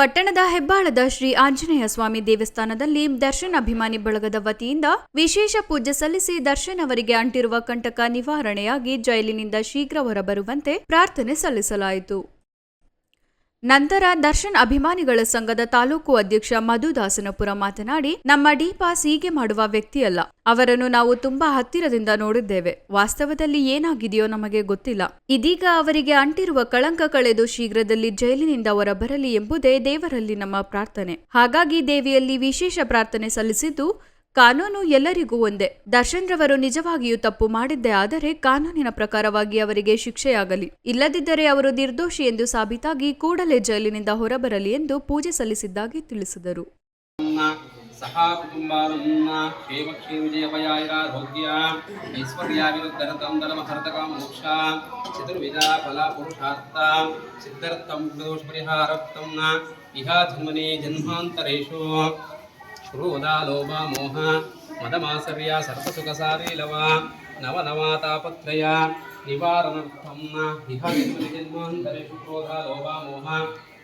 ಪಟ್ಟಣದ ಹೆಬ್ಬಾಳದ ಶ್ರೀ ಆಂಜನೇಯ ಸ್ವಾಮಿ ದೇವಸ್ಥಾನದಲ್ಲಿ ದರ್ಶನ್ ಅಭಿಮಾನಿ ಬಳಗದ ವತಿಯಿಂದ ವಿಶೇಷ ಪೂಜೆ ಸಲ್ಲಿಸಿ ದರ್ಶನ್ ಅವರಿಗೆ ಅಂಟಿರುವ ಕಂಟಕ ನಿವಾರಣೆಯಾಗಿ ಜೈಲಿನಿಂದ ಶೀಘ್ರ ಹೊರಬರುವಂತೆ ಪ್ರಾರ್ಥನೆ ಸಲ್ಲಿಸಲಾಯಿತು. ನಂತರ ದರ್ಶನ್ ಅಭಿಮಾನಿಗಳ ಸಂಘದ ತಾಲೂಕು ಅಧ್ಯಕ್ಷ ಮಧುದಾಸನಪುರ ಮಾತನಾಡಿ, ನಮ್ಮ ಡಿ ಪಾಸ್ ಹೀಗೆ ಮಾಡುವ ವ್ಯಕ್ತಿಯಲ್ಲ. ಅವರನ್ನು ನಾವು ತುಂಬಾ ಹತ್ತಿರದಿಂದ ನೋಡಿದ್ದೇವೆ. ವಾಸ್ತವದಲ್ಲಿ ಏನಾಗಿದೆಯೋ ನಮಗೆ ಗೊತ್ತಿಲ್ಲ. ಇದೀಗ ಅವರಿಗೆ ಅಂಟಿರುವ ಕಳಂಕ ಕಳೆದು ಶೀಘ್ರದಲ್ಲಿ ಜೈಲಿನಿಂದ ಹೊರಬರಲಿ ಎಂಬುದೇ ದೇವರಲ್ಲಿ ನಮ್ಮ ಪ್ರಾರ್ಥನೆ. ಹಾಗಾಗಿ ದೇವಿಯಲ್ಲಿ ವಿಶೇಷ ಪ್ರಾರ್ಥನೆ ಸಲ್ಲಿಸಿದ್ದು ಕಾನೂನು ಎಲ್ಲರಿಗೂ ಒಂದೇ. ದರ್ಶನ್ ರವರು ನಿಜವಾಗಿಯೂ ತಪ್ಪು ಮಾಡಿದ್ದೇ ಆದರೆ ಕಾನೂನಿನ ಪ್ರಕಾರವಾಗಿ ಅವರಿಗೆ ಶಿಕ್ಷೆಯಾಗಲಿ. ಇಲ್ಲದಿದ್ದರೆ ಅವರು ನಿರ್ದೋಷಿ ಎಂದು ಸಾಬೀತಾಗಿ ಕೂಡಲೇ ಜೈಲಿನಿಂದ ಹೊರಬರಲಿ ಎಂದು ಪೂಜೆ ಸಲ್ಲಿಸಿದ್ದಾಗಿ ತಿಳಿಸಿದರು. ಇಹ ಜನ್ಮನೆ ಜನ್ಮಾಂತರೇಷು ಕ್ರೋಧ ಲೋಭ ಮೋಹ ಮದಮಾಸರ್ಯ ಸರ್ಪಸುಖಸಾರೀಲವ ನವನವಾತಾಪತ್ರಯ ನಿವಾರಣಾರ್ಥಂ ಇಹ ಜನ್ಮಾಂತರೇಷು ಕ್ರೋಧ ಲೋಭ ಮೋಹ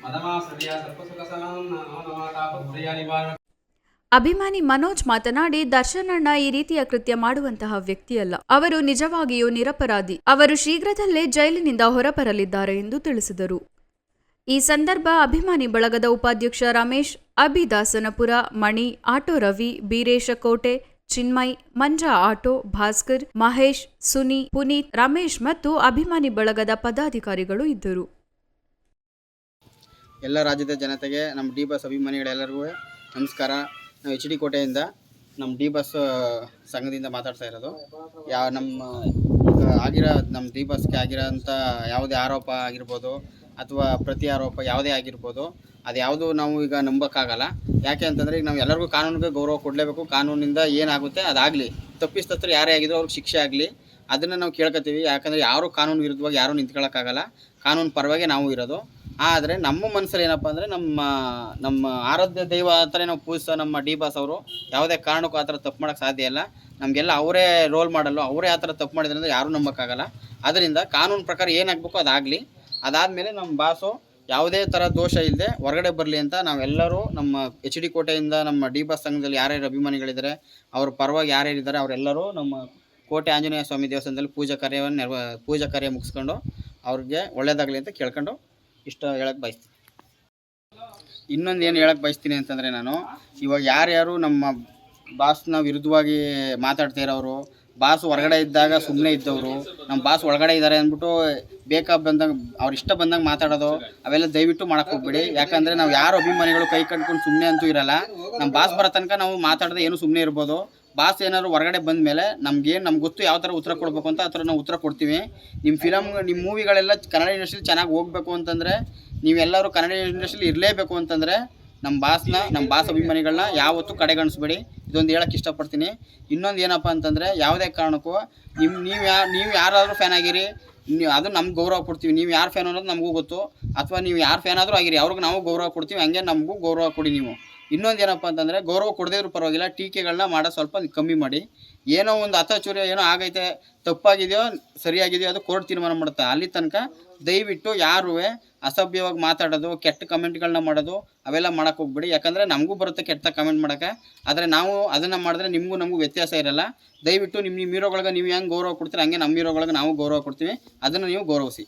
ಮದಮಾಸರ್ಯ ಸರ್ಪಸುಖಸಾಂ ನವನವಾತಾಪತ್ರಯ ನಿವಾರಣ ಅಭಿಮಾನಿ ಮನೋಜ್ ಮಾತನಾಡಿ ದರ್ಶನಣ್ಣ ಅಣ್ಣ ಈ ರೀತಿಯ ಕೃತ್ಯ ಮಾಡುವಂತಹ ವ್ಯಕ್ತಿಯಲ್ಲ. ಅವರು ನಿಜವಾಗಿಯೂ ನಿರಪರಾಧಿ. ಅವರು ಶೀಘ್ರದಲ್ಲೇ ಜೈಲಿನಿಂದ ಹೊರಬರಲಿದ್ದಾರೆ ಎಂದು ತಿಳಿಸಿದರು. ಈ ಸಂದರ್ಭ ಅಭಿಮಾನಿ ಬಳಗದ ಉಪಾಧ್ಯಕ್ಷ ರಮೇಶ್, ಅಭಿದಾಸನಪುರ, ಮಣಿ, ಆಟೋ ರವಿ, ಬೀರೇಶ ಕೋಟೆ, ಚಿನ್ಮಯ್, ಮಂಜಾ ಆಟೋ, ಭಾಸ್ಕರ್, ಮಹೇಶ್, ಸುನಿ, ಪುನೀತ್, ರಮೇಶ್ ಮತ್ತು ಅಭಿಮಾನಿ ಬಳಗದ ಪದಾಧಿಕಾರಿಗಳು ಇದ್ದರು. ಎಲ್ಲ ರಾಜ್ಯದ ಜನತೆಗೆ, ನಮ್ಮ ಡಿ ಬಸ್ ಅಭಿಮಾನಿಗಳೆಲ್ಲರಿಗೂ ನಮಸ್ಕಾರ. ನಾವು ಎಚ್ ಡಿ ಕೋಟೆಯಿಂದ ನಮ್ಮ ಡಿ ಬಸ್ ಸಂಘದಿಂದ ಮಾತಾಡ್ತಾ ಇರೋದು. ಯಾ, ನಮ್ಮ ಆಗಿರೋ, ನಮ್ಮ ಡಿ ಬಸ್ಗೆ ಆಗಿರೋಂಥ ಯಾವುದೇ ಆರೋಪ ಆಗಿರ್ಬೋದು ಅಥವಾ ಪ್ರತಿ ಆರೋಪ ಯಾವುದೇ ಆಗಿರ್ಬೋದು, ಅದು ಯಾವುದು ನಾವು ಈಗ ನಂಬೋಕ್ಕಾಗಲ್ಲ. ಯಾಕೆ ಅಂತಂದರೆ ಈಗ ನಾವು ಎಲ್ಲರಿಗೂ ಕಾನೂನಿಗೆ ಗೌರವ ಕೊಡಲೇಬೇಕು, ಕಾನೂನಿಂದ ಏನಾಗುತ್ತೆ ಅದಾಗಲಿ. ತಪ್ಪಿಸ್ತತ್ರ ಯಾರೇ ಆಗಿದ್ರು ಅವ್ರಿಗೆ ಶಿಕ್ಷೆ ಆಗಲಿ, ಅದನ್ನು ನಾವು ಕೇಳ್ಕೊತೀವಿ ಯಾಕಂದರೆ ಯಾರು ಕಾನೂನು ವಿರುದ್ಧವಾಗಿ ಯಾರೂ ನಿಂತ್ಕೊಳ್ಳೋಕ್ಕಾಗಲ್ಲ ಕಾನೂನು ಪರವಾಗಿ ನಾವು ಇರೋದು. ಆದರೆ ನಮ್ಮ ಮನಸ್ಸಲ್ಲಿ ಏನಪ್ಪ ಅಂದರೆ ನಮ್ಮ ನಮ್ಮ ಆರಾಧ್ಯ ದೈವ ಅಂತಲೇ ನಾವು ಪೂಜಿಸೋ ನಮ್ಮ ಡಿ ಬಾಸ್ ಅವರು ಯಾವುದೇ ಕಾರಣಕ್ಕೂ ಆ ಥರ ತಪ್ಪು ಮಾಡೋಕ್ಕೆ ಸಾಧ್ಯ ಇಲ್ಲ. ನಮಗೆಲ್ಲ ಅವರೇ ರೋಲ್ ಮಾಡಲು ಅವರೇ ಆ ಥರ ತಪ್ಪು ಮಾಡಿದ್ರೆ ಯಾರೂ ನಂಬೋಕ್ಕಾಗಲ್ಲ. ಅದರಿಂದ ಕಾನೂನು ಪ್ರಕಾರ ಏನಾಗಬೇಕು ಅದಾಗಲಿ. ಅದಾದಮೇಲೆ ನಮ್ಮ ಬಾಸು ಯಾವುದೇ ಥರ ದೋಷ ಇಲ್ಲದೆ ಹೊರಗಡೆ ಬರಲಿ ಅಂತ ನಾವೆಲ್ಲರೂ ನಮ್ಮ ಎಚ್ ಡಿ ಕೋಟೆಯಿಂದ ನಮ್ಮ ಡಿ ಬಸ್ ಸಂಘದಲ್ಲಿ ಯಾರ್ಯಾರು ಅಭಿಮಾನಿಗಳಿದ್ದಾರೆ, ಅವ್ರ ಪರವಾಗಿ ಯಾರ್ಯಾರಿದ್ದಾರೆ ಅವರೆಲ್ಲರೂ ನಮ್ಮ ಕೋಟೆ ಆಂಜನೇಯ ಸ್ವಾಮಿ ದೇವಸ್ಥಾನದಲ್ಲಿ ಪೂಜಾ ಕಾರ್ಯವನ್ನು ನೆರವ, ಪೂಜಾ ಕಾರ್ಯ ಮುಗಿಸ್ಕೊಂಡು ಅವ್ರಿಗೆ ಒಳ್ಳೇದಾಗಲಿ ಅಂತ ಕೇಳ್ಕೊಂಡು ಇಷ್ಟ ಹೇಳಕ್ಕೆ ಬಯಸ್ತೀನಿ. ಇನ್ನೊಂದು ಏನು ಹೇಳಕ್ಕೆ ಬಯಸ್ತೀನಿ ಅಂತಂದರೆ ನಾನು, ಇವಾಗ ಯಾರ್ಯಾರು ನಮ್ಮ ಬಾಸ್ನ ವಿರುದ್ಧವಾಗಿ ಮಾತಾಡ್ತಾ ಇರೋರು ಬಾಸ್ ಹೊರಗಡೆ ಇದ್ದಾಗ ಸುಮ್ಮನೆ ಇದ್ದವರು. ನಮ್ಮ ಬಾಸ್ ಒಳಗಡೆ ಇದ್ದಾರೆ ಅಂದ್ಬಿಟ್ಟು ಬೇಕಾ ಬಂದಂಗೆ ಅವ್ರ ಇಷ್ಟ ಬಂದಂಗೆ ಮಾತಾಡೋದು, ಅವೆಲ್ಲ ದಯವಿಟ್ಟು ಮಾಡಕ್ಕೆ ಹೋಗ್ಬೇಡಿ. ಯಾಕಂದರೆ ನಾವು ಯಾರು ಅಭಿಮಾನಿಗಳು ಕೈ ಕಟ್ಕೊಂಡು ಸುಮ್ಮನೆ ಅಂತೂ ಇರಲ್ಲ. ನಮ್ಮ ಬಾಸ್ ಬರೋ ತನಕ ನಾವು ಮಾತಾಡದೆ ಏನು ಸುಮ್ಮನೆ ಇರ್ಬೋದು. ಬಾಸ್ ಏನಾದ್ರು ಹೊರಗಡೆ ಬಂದ ಮೇಲೆ ನಮ್ಗೇನು, ನಮ್ಗೆ ಗೊತ್ತು ಯಾವ ಥರ ಉತ್ತರ ಕೊಡಬೇಕು ಅಂತ ಆ ಥರ ನಾವು ಉತ್ತರ ಕೊಡ್ತೀವಿ. ನಿಮ್ಮ ಫಿಲಮ್ ನಿಮ್ಮ ಮೂವಿಗಳೆಲ್ಲ ಕನ್ನಡ ಇಂಡಸ್ಟ್ರಿ ಚೆನ್ನಾಗಿ ಹೋಗಬೇಕು ಅಂತಂದರೆ, ನೀವೆಲ್ಲರೂ ಕನ್ನಡ ಇಂಡಸ್ಟ್ರಿಲಿ ಇರಲೇಬೇಕು ಅಂತಂದರೆ ನಮ್ಮ ಬಾಸ್ನ, ನಮ್ಮ ಬಾಸ್ ಅಭಿಮಾನಿಗಳನ್ನ ಯಾವತ್ತೂ ಕಡೆಗಣಿಸ್ಬೇಡಿ. ಇದೊಂದು ಹೇಳಕ್ಕೆ ಇಷ್ಟಪಡ್ತೀನಿ. ಇನ್ನೊಂದು ಏನಪ್ಪ ಅಂತಂದರೆ, ಯಾವುದೇ ಕಾರಣಕ್ಕೂ ನಿಮ್ಮ ನೀವು ಯಾ, ನೀವು ಯಾರಾದರೂ ಫ್ಯಾನ್ ಆಗಿರಿ, ನೀವು, ಅದು ನಮ್ಗೆ ಗೌರವ ಕೊಡ್ತೀವಿ. ನೀವು ಯಾರು ಫ್ಯಾನ್ ಅನ್ನೋದು ನಮಗೂ ಗೊತ್ತು. ಅಥವಾ ನೀವು ಯಾರು ಫ್ಯಾನ್ ಆದರೂ ಆಗಿರಿ, ಅವ್ರಿಗೆ ನಾವು ಗೌರವ ಕೊಡ್ತೀವಿ. ಹಂಗೆ ನಮಗೂ ಗೌರವ ಕೊಡಿ ನೀವು. ಇನ್ನೊಂದು ಏನಪ್ಪ ಅಂತಂದರೆ ಗೌರವ ಕೊಡದೇ ಇದ್ರೂ ಪರವಾಗಿಲ್ಲ ಟೀಕೆಗಳನ್ನ ಮಾಡೋ ಸ್ವಲ್ಪ ಕಮ್ಮಿ ಮಾಡಿ. ಏನೋ ಒಂದು ಅತಾಚೂರ್ಯ ಏನೋ ಆಗೈತೆ, ತಪ್ಪಾಗಿದೆಯೋ, ಸರಿಯಾಗಿದೆಯೋ ಅದು ಕೋರ್ಟ್ ತೀರ್ಮಾನ ಮಾಡುತ್ತೆ. ಅಲ್ಲಿ ತನಕ ದಯವಿಟ್ಟು ಯಾರೂ ಅಸಭ್ಯವಾಗಿ ಮಾತಾಡೋದು, ಕೆಟ್ಟ ಕಮೆಂಟ್ಗಳನ್ನ ಮಾಡೋದು, ಅವೆಲ್ಲ ಮಾಡೋಕ್ಕೆ ಹೋಗ್ಬಿಡಿ. ಯಾಕಂದರೆ ನಮಗೂ ಬರುತ್ತೆ ಕೆಟ್ಟ ಕಮೆಂಟ್ ಮಾಡೋಕ್ಕೆ ಆದರೆ ನಾವು ಅದನ್ನು ಮಾಡಿದ್ರೆ ನಿಮಗೂ ನಮಗೂ ವ್ಯತ್ಯಾಸ ಇರಲ್ಲ. ದಯವಿಟ್ಟು ನಿಮ್ಮ ನಿಮ್ಮ ಹೀರೋಗಳಿಗೆ ನೀವು ಹೆಂಗೆ ಗೌರವ ಕೊಡ್ತೀರಿ, ಹಂಗೆ ನಮ್ಮ ಹೀರೋಗಳಿಗೆ ನಾವು ಗೌರವ ಕೊಡ್ತೀವಿ. ಅದನ್ನು ನೀವು ಗೌರವಿಸಿ.